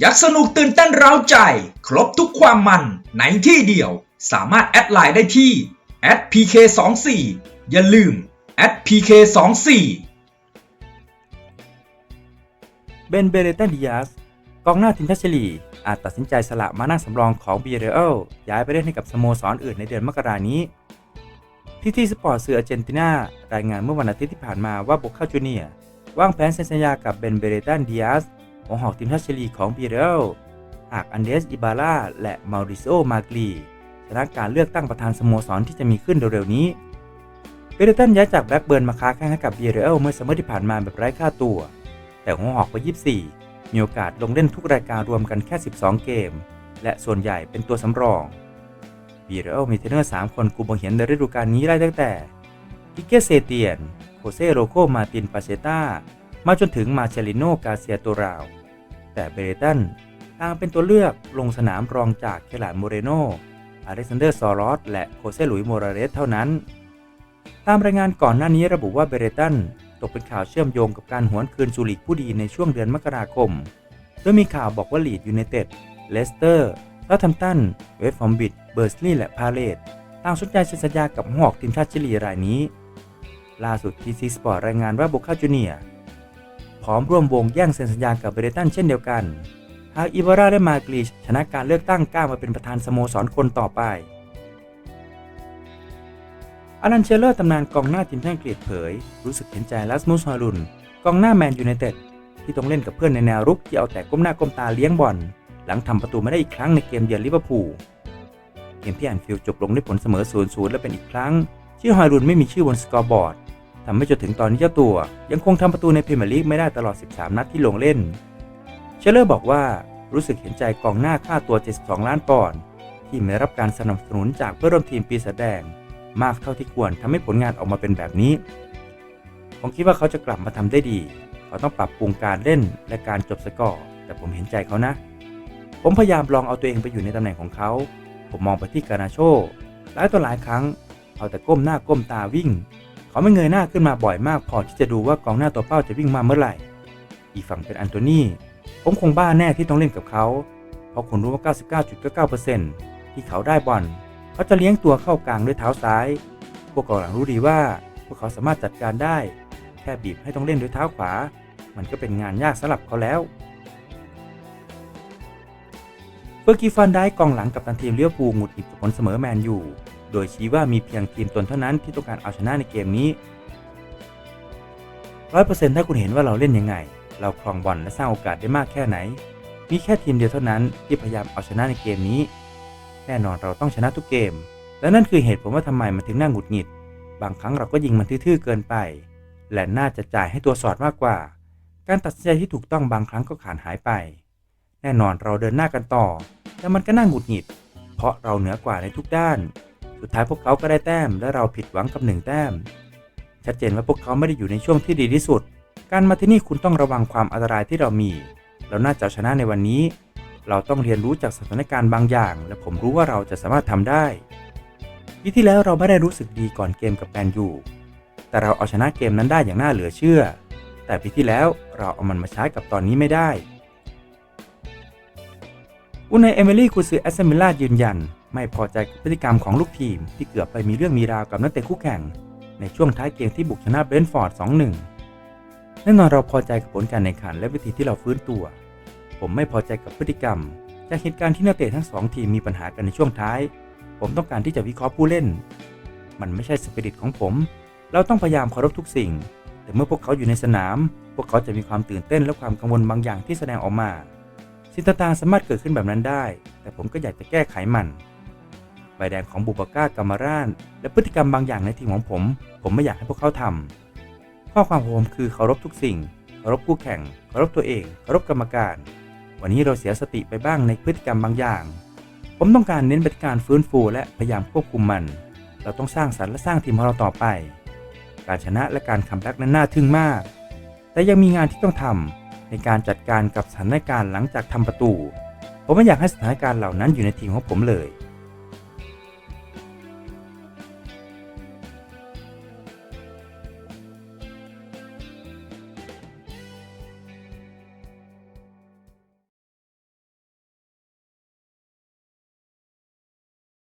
อยากสนุกตื่นเต้นเร้าใจ ครบทุกความมันในที่เดียว สามารถแอดไลน์ได้ที่ @pk24 อย่าลืม @pk24 เบนเบเรตันดิยาสกองหน้าทีมชาติชิลี อาจตัดสินใจสละมานั่งสำรองของบีเรลย้ายไปเล่นให้กับสโมสรอื่นในเดือนมกรานี้ที่ทีสปอร์ตสื่ออาร์เจนตินารายงานเมื่อวันอาทิตย์ที่ผ่านมาว่าบุกเข้าจูเนียวางแผนเซ็นสัญญากับเบนเบเรตันดิยาส หัวหอกทีมชาติชิลีของบีเรลหากอันเดสอิบาร่าและมาริโอมากรีชนะการเลือกตั้งประธานสโมสรที่จะมีขึ้นเร็วๆนี้เบเรตันย้ายจากแบล็กเบิร์นมาค้าแข่งให้กับบีเรลเมื่อซัมเมอร์ที่ผ่านมาแบบไร้ค่าตัว แต่หัวหอกวัย24 มีโอกาสลงเล่นทุกรายการรวมกันแค่ 12 เกม และส่วนใหญ่เป็นตัวสำรองบีเรลมีเทรนเนอร์ 3 คนกุมบังเห็นในฤดูกาลนี้ได้ตั้งแต่กิเกเซเตียนโคเซโรโคมาตินปาเชตา มาจนถึงมาเชลิโนกาเซียโตราว แต่เบเรตันต่างเป็นตัวเลือกลงสนามรองจากเคลานโมเรโนอเล็กซานเดอร์ซอรอสและโคเซลุยโมราเรสเท่านั้น ตามรายงานก่อนหน้านี้ระบุว่าเบเรตันตกเป็นข่าวเชื่อมโยงกับการหวนคืนสู่ลีกผู้ดีในช่วงเดือนมกราคม โดยมีข่าวบอกว่าลีดยูไนเต็ด เลสเตอร์เทาทัมตัน เวสต์ฟอร์มบิด เบอร์สลีย์และพาเลตต่างสนใจเซ็นสัญญากับหอกทีมชาติชิลีรายนี้ ล่าสุดทีซีสปอร์ตรายงานว่าโบคาจูเนียร์ พร้อมร่วมวงแย่งเซ็นสัญญากับเบเรตันเช่นเดียวกัน หากอิบาราและมากรีชชนะการเลือกตั้งก้าวมาเป็นประธานสโมสรคนต่อไป อารันเชลเลอร์ตำนานกองหน้าทีมชาติอังกฤษเผย รู้สึกเห็นใจลัสมุสฮารุนกองหน้าแมนยูไนเต็ดที่ต้องเล่นกับเพื่อนในแนวรุกที่เอาแต่ก้มหน้าก้มตาเลี้ยงบอลหลังทำประตูไม่ได้อีกครั้งในเกมเยือนลิเวอร์พูลเกมที่แอนฟิลด์จบลงด้วยผลเสมอ 0-0 และเป็นอีกครั้ง ที่ฮารุนไม่มีชื่อบนสกอร์บอร์ด ทำให้จนถึงตอนนี้เจ้าตัว ยังคงทำประตูในพรีเมียร์ลีกไม่ได้ตลอด 13 นัดที่ลงเล่น เชลเลอร์บอกว่ารู้สึกเห็นใจกองหน้าค่าตัว 72 ล้านปอนด์ที่ไม่ได้รับการสนับสนุนจากเพื่อนร่วมทีมปีศาจแดง มากเท่าที่ควรทำให้ผลงานออกมาเป็นแบบนี้ ผมคิดว่าเขาจะกลับมาทำได้ดี เขาต้องปรับปรุงการเล่นและการจบสกอร์แต่ผมเห็นใจเขานะ ผมพยายามลองเอาตัวเองไปอยู่ในตำแหน่งของเขา ผมมองไปที่กานาโชหลายต่อหลายครั้ง เอาแต่ก้มหน้าก้มตาวิ่ง เขาไม่เงยหน้าขึ้นมาบ่อยมากพอที่จะดูว่ากองหน้าตัวเป้าจะวิ่งมาเมื่อไหร่ อีกฝั่งเป็นอันโตนีผมคงบ้าแน่ที่ต้องเล่นกับเขา เพราะคุณรู้ว่า 99.99%ที่เขาได้บอลเขาจะเลี้ยงตัวเข้ากลางด้วยเท้าซ้าย พวกกองหลังรู้ดีว่า พวกเขาสามารถจัดการได้ แค่บีบให้ต้องเล่นด้วยเท้าขวา มันก็เป็นงานยากสำหรับเขาแล้วเฟอร์กี้ฟันได้กองหลังกับตันทีมเลี้ยวภูหงุดหงิดกับผลเสมอแมนอยู่ โดยชี้ว่ามีเพียงทีมตนเท่านั้นที่ต้องการเอาชนะในเกมนี้100%ถ้าคุณเห็นว่าเราเล่นยังไง เราครองบอลและสร้างโอกาสได้มากแค่ไหน มีแค่ทีมเดียวเท่านั้นที่พยายามเอาชนะในเกมนี้ แน่นอนเราต้องชนะทุกเกม และนั่นคือเหตุผลว่าทำไมมันถึงน่าหงุดหงิด บางครั้งเราก็ยิงมันทื่อๆเกินไป และน่าจะจ่ายให้ตัวสอดมากกว่า การตัดสินใจที่ถูกต้องบางครั้งก็ขาดหายไป แน่นอนเราเดินหน้ากันต่อ แต่มันก็น่าหงุดหงิด เพราะเราเหนือกว่าในทุกด้าน สุดท้ายพวกเขาก็ได้แต้ม และเราผิดหวังกับหนึ่งแต้ม ชัดเจนว่าพวกเขาไม่ได้อยู่ในช่วงที่ดีที่สุด การมาที่นี่คุณต้องระวังความอันตรายที่เรามี เราน่าจะชนะในวันนี้ เราต้องเรียนรู้จากสถานการณ์บางอย่าง และผมรู้ว่าเราจะสามารถทำได้ปีที่แล้วเราไม่ได้รู้สึกดีก่อนเกมกับแมนยูแต่เราเอาชนะเกมนั้นได้อย่างน่าเหลือเชื่อ แต่ปีที่แล้วเราเอามันมาใช้กับตอนนี้ไม่ได้อุนายเอมิลี่กุซือแอสเซมิล่ายืนยัน ไม่พอใจกับพฤติกรรมของลูกทีม ที่เกือบไปมีเรื่องมีราวกับนักเตะคู่แข่ง ในช่วงท้ายเกมที่บุกชนะเบรนท์ฟอร์ด 2-1 แน่นอนเราพอใจกับผลการแข่งขันและวิธีที่เราฟื้นตัว ผมไม่พอใจกับพฤติกรรม จากเหตุการณ์ที่นักเตะทั้งสองทีมมีปัญหากันในช่วงท้าย ผมต้องการที่จะวิเคราะห์ผู้เล่น มันไม่ใช่สปิริตของผม เราต้องพยายามเคารพทุกสิ่ง แต่เมื่อพวกเขาอยู่ในสนาม พวกเขาจะมีความตื่นเต้นและความกังวลบางอย่างที่แสดงออกมาสิ่งต่างๆสามารถเกิดขึ้นแบบนั้นได้ แต่ผมก็อยากจะแก้ไขมัน บแดงของบูบาก้ากามาร่าน และพฤติกรรมบางอย่างในทีมของผม ผมไม่อยากให้พวกเขาทำข้อความของผมคือเคารพทุกสิ่งเคารพคู่แข่งเคารพตัวเองเคารพกรรมการ วันนี้เราเสียสติไปบ้างในพฤติกรรมบางอย่าง ผมต้องการเน้นไปที่การฟื้นฟูและพยายามควบคุมมัน เราต้องสร้างสรรค์และสร้างทีมของเราต่อไป การชนะและการคัมแบ็กนั้นน่าทึ่งมาก แต่ยังมีงานที่ต้องทำในการจัดการกับสถานการณ์หลังจากทำประตู ผมไม่อยากให้สถานการณ์เหล่านั้นอยู่ในทีมของผมเลย